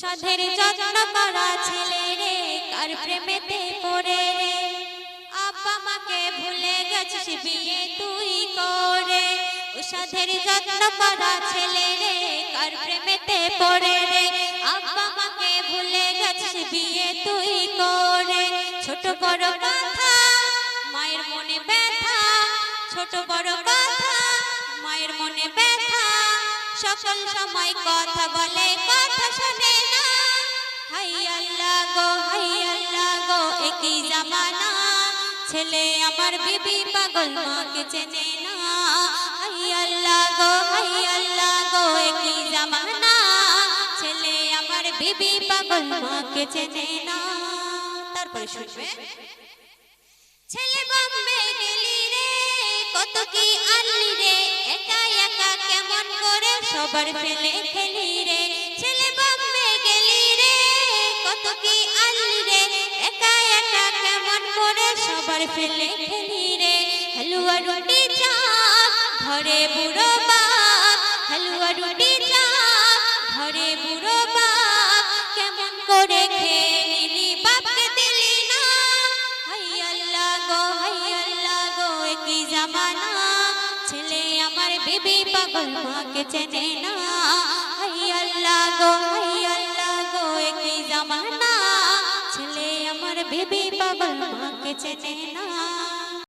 সাধের যত্ন করা ছেলে রে, কার প্রেমেতে পড়ে রে? আব্বা মাকে ভুলে গেছিস বিয়ে তুই করে। ও সাধের যত্ন করা ছেলে রে, কার প্রেমেতে পড়ে রে? আব্বা মাকে ভুলে গেছিস বিয়ে তুই করে। ছোট বড় কথা, মায়ের মনে ব্যথা। ছোট বড় কথা, মায়ের মনে ব্যথা। সকল সময় কথা বলে ছেলে আমার বিবি পাগল, মাকে চেনে না। হাই আল্লাহ গো, হাই আল্লাহ গো, একই জামানা। ছেলে আমার বিবি পাগল, মাকে চেনে না। তারপরে শুনবে। ছেলে বম্বে গেলি রে, কত কি আনলি রে, একা একা কেমন করে সবার ফেলে খেলি রে। ছেলে বম্বে গেলি রে, কত কি সবার ফেলে খেলি রে হালুয়া রুটি চা ঘরে বুড়ো বাপ হালুয়া রুটি চা ঘরে বুড়ো বাপ কেমন করে খেয়ে নিলি বাপকে দিলি না হাই আল্লাহ গো হাই আল্লাহ গো কি জামানা ছেলে আমার বিবি পাগল মাকে চেনে না হাই আল্লাহ গো আমার বেবি পাগল মাকে চেনে না।